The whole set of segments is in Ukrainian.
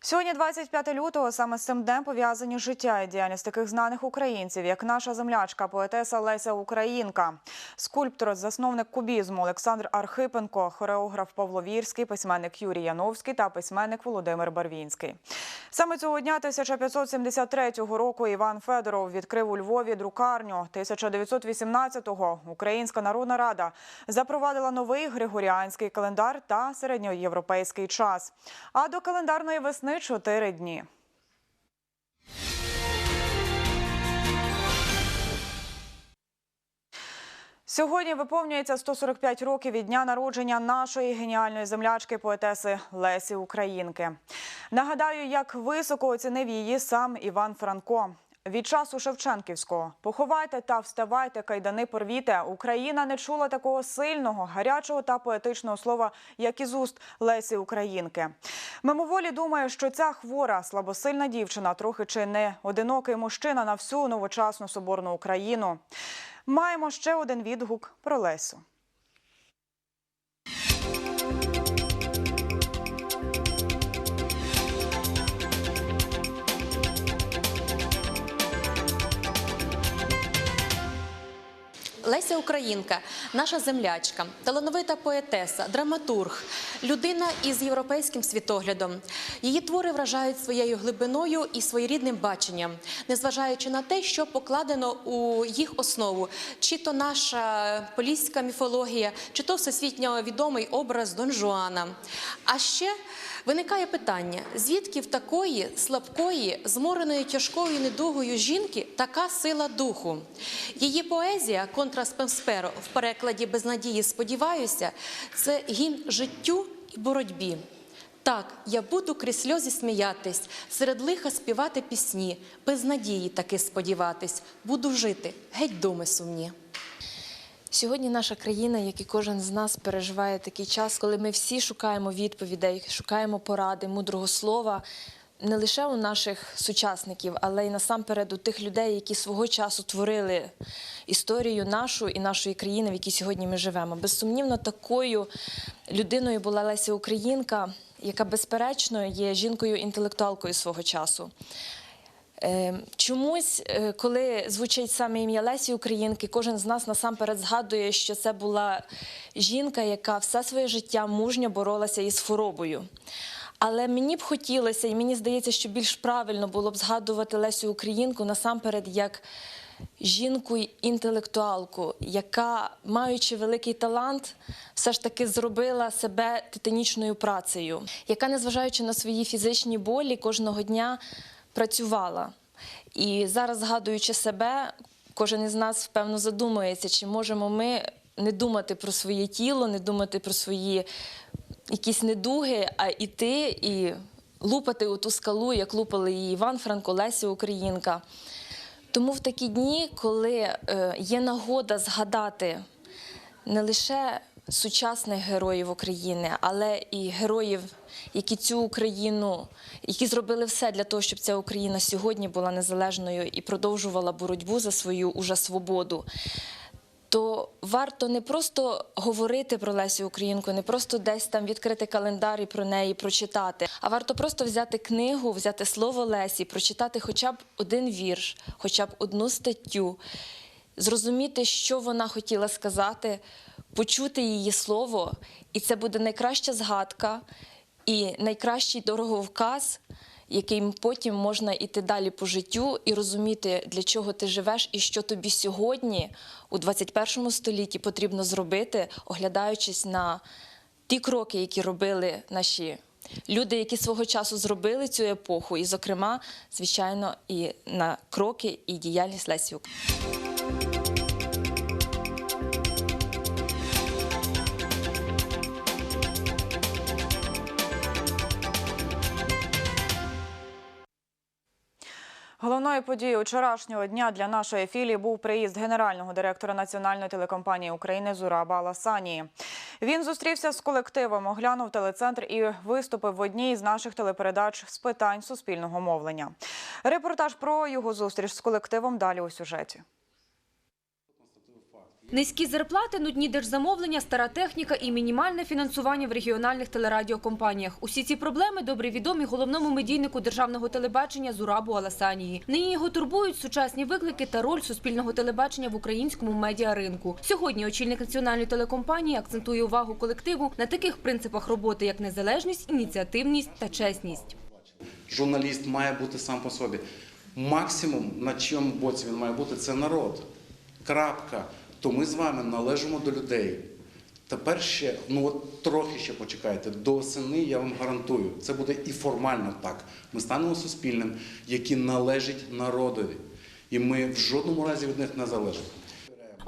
Сьогодні, 25 лютого, саме з цим днем пов'язані життя і діяльність таких знаних українців, як наша землячка, поетеса Леся Українка, скульптор, засновник кубізму Олександр Архипенко, хореограф Павло Вірський, письменник Юрій Яновський та письменник Володимир Барвінський. Саме цього дня 1573 року Іван Федоров відкрив у Львові друкарню. 1918-го Українська Народна Рада запровадила новий григоріанський календар та середньоєвропейський час. А до календарної весни чотири дні. Сьогодні виповнюється 145 років від дня народження нашої геніальної землячки поетеси Лесі Українки. Нагадаю, як високо оцінив її сам Іван Франко. Від часу Шевченківського поховайте та вставайте, кайдани порвіте. Україна не чула такого сильного, гарячого та поетичного слова, як із уст Лесі Українки. Мимоволі думаю, що ця хвора, слабосильна дівчина, трохи чи не одинокий мужчина на всю новочасну соборну Україну. Маємо ще один відгук про Лесю. Леся Українка, наша землячка, талановита поетеса, драматург, людина із європейським світоглядом. Її твори вражають своєю глибиною і своєрідним баченням, незважаючи на те, що покладено у їх основу, чи то наша поліська міфологія, чи то всесвітньо відомий образ Дон Жуана. А ще Виникає питання: звідки в такої слабкої, змореної тяжкою недугою жінки така сила духу? Її поезія контра спемсперо в перекладі без надії сподіваюся, це гімн життю і боротьбі. Так, я буду крізь сльози сміятись, серед лиха співати пісні, без надії таки сподіватись, буду жити, геть думи сумні. Сьогодні наша країна, як і кожен з нас, переживає такий час, коли ми всі шукаємо відповідей, шукаємо поради, мудрого слова. Не лише у наших сучасників, але й насамперед у тих людей, які свого часу творили історію нашу і нашої країни, в якій сьогодні ми живемо. Безсумнівно, такою людиною була Леся Українка, яка безперечно є жінкою-інтелектуалкою свого часу. Е, Чомусь, е, коли звучить саме ім'я Лесі Українки, кожен з нас насамперед згадує, що це була жінка, яка все своє життя мужньо боролася із хворобою. Але мені б хотілося, і мені здається, що більш правильно було б згадувати Лесю Українку насамперед як жінку-інтелектуалку, яка, маючи великий талант, все ж таки зробила себе титанічною працею, яка, незважаючи на свої фізичні болі, кожного дня працювала. І зараз, згадуючи себе, кожен із нас впевно задумується, чи можемо ми не думати про своє тіло, не думати про свої якісь недуги, а йти і лупати у ту скалу, як лупали її Іван Франко, Леся Українка. Тому в такі дні, коли е, є нагода згадати не лише сучасних героїв України, але і героїв, які цю Україну, які зробили все для того, щоб ця Україна сьогодні була незалежною і продовжувала боротьбу за свою уже свободу. То варто не просто говорити про Лесю Українку, не просто десь там відкрити календар і про неї прочитати, а варто просто взяти книгу, взяти слово Лесі, прочитати хоча б один вірш, хоча б одну статтю, зрозуміти, що вона хотіла сказати, почути її слово, і це буде найкраща згадка і найкращий дороговказ, яким потім можна йти далі по життю і розуміти, для чого ти живеш і що тобі сьогодні, у 21 столітті, потрібно зробити, оглядаючись на ті кроки, які робили наші люди, які свого часу зробили цю епоху, і, зокрема, звичайно, і на кроки і діяльність Лесі Українки. Головною подією вчорашнього дня для нашої філії був приїзд генерального директора національної телекомпанії України Зураба Аласанії. Він зустрівся з колективом, оглянув телецентр і виступив в одній з наших телепередач з питань суспільного мовлення. Репортаж про його зустріч з колективом далі у сюжеті. Низькі зарплати, нудні держзамовлення, стара техніка і мінімальне фінансування в регіональних телерадіокомпаніях. Усі ці проблеми добре відомі головному медійнику державного телебачення Зурабу Аласанії. Нині його турбують сучасні виклики та роль суспільного телебачення в українському медіаринку. Сьогодні очільник національної телекомпанії акцентує увагу колективу на таких принципах роботи, як незалежність, ініціативність та чесність. Журналіст має бути сам по собі. Максимум, на чому боці він має бути, це народ. Крапка. То ми з вами належимо до людей. Тепер ще, ну от трохи ще почекайте, до осени я вам гарантую, це буде і формально так. Ми станемо суспільним, який належить народові. І ми в жодному разі від них не залежимо.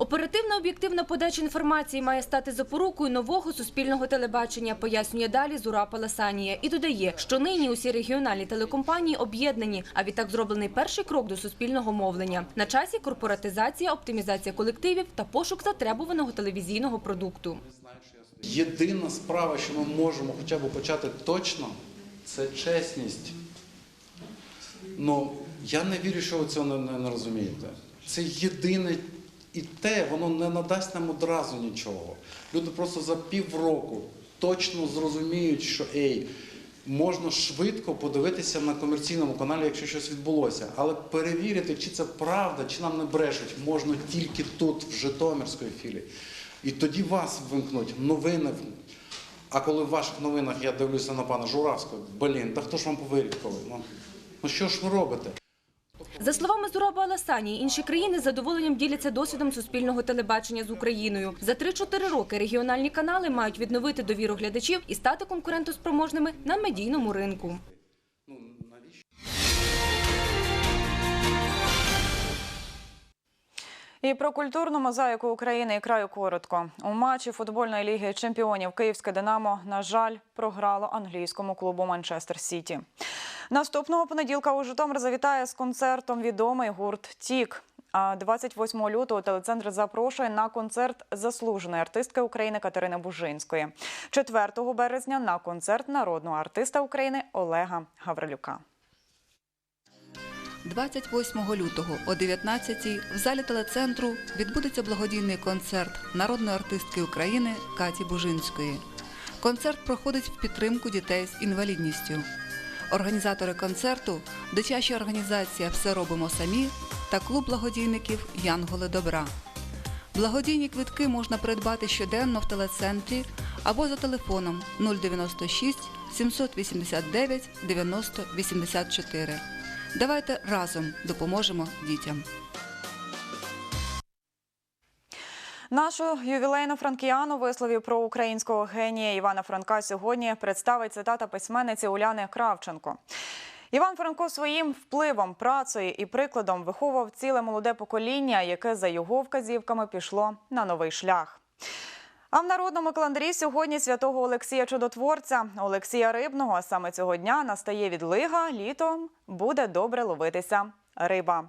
Оперативна об'єктивна подача інформації має стати запорукою нового суспільного телебачення, пояснює далі Зураб Аласанія. І додає, що нині усі регіональні телекомпанії об'єднані, а відтак зроблений перший крок до суспільного мовлення. На часі корпоратизація, оптимізація колективів та пошук затребуваного телевізійного продукту. Єдина справа, що ми можемо хоча б почати точно, це чесність. Ну, я не вірю, що ви цього не, не, не розумієте. Це єдине і те, воно не надасть нам одразу нічого. Люди просто за півроку точно зрозуміють, що ей, можна швидко подивитися на комерційному каналі, якщо щось відбулося. Але перевірити, чи це правда, чи нам не брешуть, можна тільки тут, в Житомирської філії. І тоді вас вимкнуть, новини. А коли в ваших новинах я дивлюся на пана Журавського, блін, та хто ж вам повірить коли? Ну, ну що ж ви робите? За словами Зураба Аласанії, інші країни з задоволенням діляться досвідом суспільного телебачення з Україною. За 3-4 роки регіональні канали мають відновити довіру глядачів і стати конкурентоспроможними на медійному ринку. І про культурну мозаїку України і краю коротко. У матчі футбольної ліги чемпіонів Київське Динамо, на жаль, програло англійському клубу Манчестер Сіті. Наступного понеділка у Житомир завітає з концертом відомий гурт Тік. А 28 лютого телецентр запрошує на концерт заслуженої артистки України Катерини Бужинської. 4 березня на концерт народного артиста України Олега Гаврилюка. 28 лютого о 19-й в залі телецентру відбудеться благодійний концерт народної артистки України Каті Бужинської. Концерт проходить в підтримку дітей з інвалідністю. Організатори концерту дитяча організація Все робимо самі та клуб благодійників Янголи добра. Благодійні квитки можна придбати щоденно в телецентрі або за телефоном 096 789 90 84. Давайте разом допоможемо дітям. Нашу ювілейну франкіану висловів про українського генія Івана Франка сьогодні представить цитата письменниці Уляни Кравченко. Іван Франко своїм впливом, працею і прикладом виховував ціле молоде покоління, яке за його вказівками пішло на новий шлях. А в народному календарі сьогодні святого Олексія Чудотворця, Олексія Рибного. Саме цього дня настає відлига, літом буде добре ловитися риба.